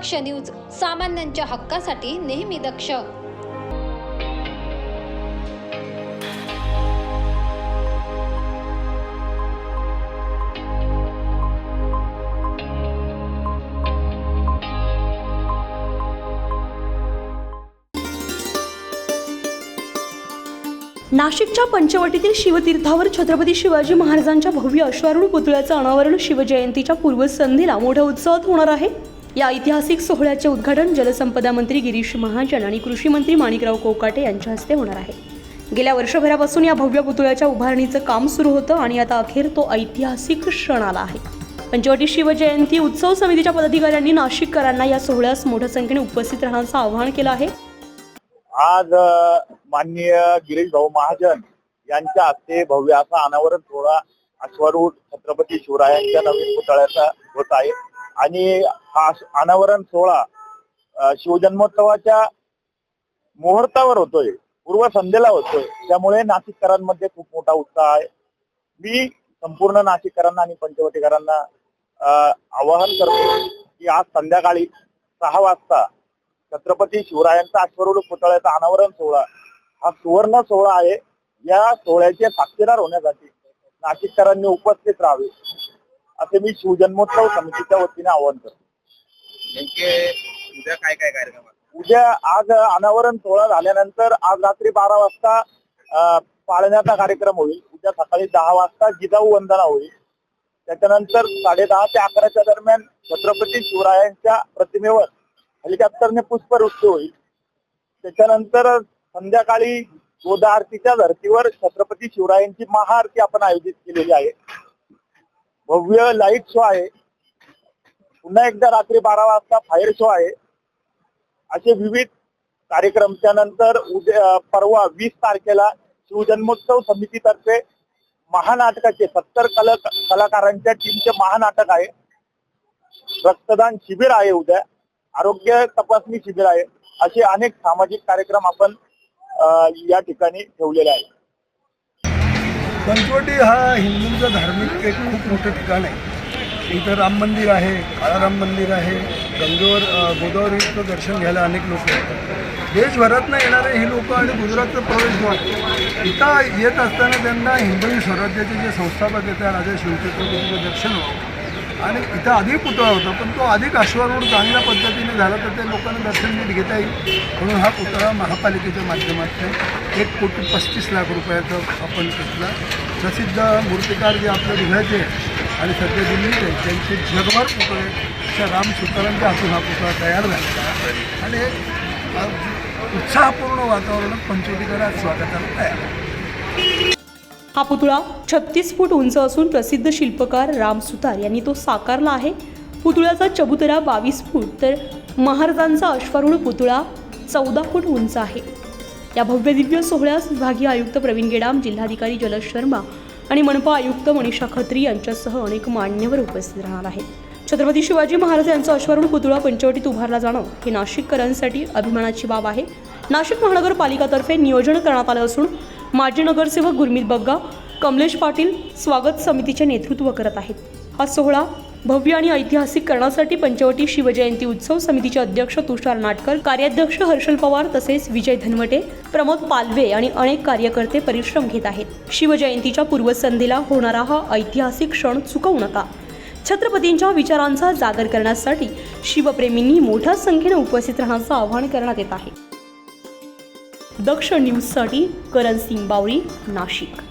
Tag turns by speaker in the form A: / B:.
A: दक्ष news सामान्यांच्या हक्कासाठी नेहमी दक्ष.
B: नाशिकच्या पंचवटीतील शिवतीर्थावर छत्रपती शिवाजी महाराजांच्या भव्य अश्वारूढ पुतळ्याचं अनावरण शिवजयंतीच्या पूर्वसंध्येला मोठ्या उत्साहात होणार आहे. या ऐतिहासिक सोहळ्याचे उद्घाटन जलसंपदा मंत्री गिरीश महाजन आणि कृषी मंत्री माणिकराव कोकाटे यांच्या हस्ते होणार आहे. गेल्या वर्षभरापासून या भव्य पुतळ्याच्या उभारणीचं काम सुरू होतं आणि आता अखेर तो ऐतिहासिक क्षण आला आहे. पंचवटी शिवजयंती उत्सव समितीच्या पदाधिकाऱ्यांनी नाशिककरांना या सोहळ्यास मोठ्या संख्येने उपस्थित राहण्याचं आवाहन केलं आहे.
C: आज माननीय गिरीश भाऊ महाजन यांच्या हस्ते भव्य असा अनावरण सोहळा अश्वारूढ छत्रपती शिवरायांच्या नवीन पुतळ्याचा होत आहे. आणि हा अनावरण सोहळा शिवजन्मोत्सवाच्या मुहूर्तावर होतोय पूर्वसंध्येला होतोय. त्यामुळे नाशिककरांमध्ये खूप मोठा उत्साह आहे. मी संपूर्ण नाशिककरांना आणि पंचवटीकरांना आवाहन करतो की आज संध्याकाळी सहा वाजता छत्रपती शिवरायांचा अश्वरूढ पुतळ्याचा अनावरण सोहळा हा सुवर्ण सोहळा आहे. या सोहळ्याचे साक्षीदार होण्यासाठी नाशिककरांनी उपस्थित राहावे. असे मी शिवजन्मोत्सव समितीच्या वतीने आवाहन करतो.
D: नेमके उद्या काय काय कार्यक्रम?
C: उद्या आज अनावरण सोहळा झाल्यानंतर आज रात्री बारा वाजता पाळण्याचा कार्यक्रम होईल. उद्या सकाळी दहा वाजता जिजाऊ वंदना होईल. त्याच्यानंतर साडे दहा ते अकराच्या दरम्यान छत्रपती शिवरायांच्या प्रतिमेवर हेलिकॉप्टरने पुष्पवृष्टी होईल. त्याच्यानंतर संध्याकाळी गोदा आरतीच्या धर्तीवर छत्रपती शिवरायांची महाआरती आपण आयोजित केलेली आहे. भव्य लाइट शो आहे. पुन्हा एकदा रात्री बारा वाजता फायर शो आहे. असे विविध कार्यक्रम. त्यानंतर उद्या परवा वीस तारखेला शिवजन्मोत्सव समितीतर्फे महानाटकाचे सत्तर कला कलाकारांच्या टीमचे महानाटक आहे. रक्तदान शिबिर आहे उद्या. आरोग्य तपासणी शिबिर आहे. असे अनेक सामाजिक कार्यक्रम आपण या ठिकाणी ठेवलेले आहेत.
E: पंचवटी हा हिंदूंचं धार्मिक एक खूप मोठं ठिकाण आहे. इथं राम मंदिर आहे काळाराम मंदिर आहे गंगेवर गोदावरीचं दर्शन घ्यायला अनेक लोक येतात. देशभरातनं येणारे हे लोक आणि गुजरातचं प्रवेशद्वार इथं येत असताना त्यांना हिंदवी स्वराज्याचे जे संस्थापक आहेत त्या राजा शिवछत्रपतीचं दर्शन व्हावं आणि इथं अधिक पुतळा होता पण तो अधिक अश्वारूढ चांगल्या पद्धतीने झाला तर ते लोकांना दर्शन नीट घेता येईल. म्हणून हा पुतळा महापालिकेच्या माध्यमातून एक कोटी पस्तीस लाख रुपयाचा आपण घेतला. प्रसिद्ध मूर्तिकार जे आपल्या धुळ्याचे आणि सध्या दिल्लीत आहेत त्यांचे जगभर पुतळे त्या राम सुतारांच्या हातून हा पुतळा तयार झाला. आणि उत्साहपूर्ण वातावरणात पंचवटीकरात स्वागताला तयार आहे.
B: हा पुतळा छत्तीस फूट उंच असून प्रसिद्ध शिल्पकार राम सुतार यांनी तो साकारला आहे. पुतळ्याचा चबुतरा बावीस फूट तर महाराजांचा अश्वारूढ पुतळा चौदा फूट उंच आहे. या भव्य दिव्य सोहळ्यास विभागीय आयुक्त प्रवीण गेडाम जिल्हाधिकारी जलज शर्मा आणि मनपा आयुक्त मनीषा खत्री यांच्यासह अनेक मान्यवर उपस्थित राहणार आहेत. छत्रपती शिवाजी महाराज यांचा अश्वारूढ पुतळा पंचवटीत उभारला जाणं हे नाशिककरांसाठी अभिमानाची बाब आहे. नाशिक महानगरपालिकातर्फे नियोजन करण्यात आलं असून माजी नगरसेवक गुरमीत बग्गा कमलेश पाटील स्वागत समितीचे नेतृत्व करत आहेत. हा सोहळा भव्य आणि ऐतिहासिक करण्यासाठी पंचवटी शिवजयंती उत्सव समितीचे अध्यक्ष तुषार नाटकर कार्याध्यक्ष हर्षल पवार तसेच विजय धनवटे प्रमोद पालवे आणि अनेक कार्यकर्ते परिश्रम घेत आहेत. शिवजयंतीच्या पूर्वसंध्येला होणारा हा ऐतिहासिक क्षण चुकवू नका. छत्रपतींच्या विचारांचा जागर करण्यासाठी शिवप्रेमींनी मोठ्या संख्येने उपस्थित राहण्याचं आवाहन करण्यात येत आहे. दक्ष न्यूजसाठी करण सिंग बावरी नाशिक.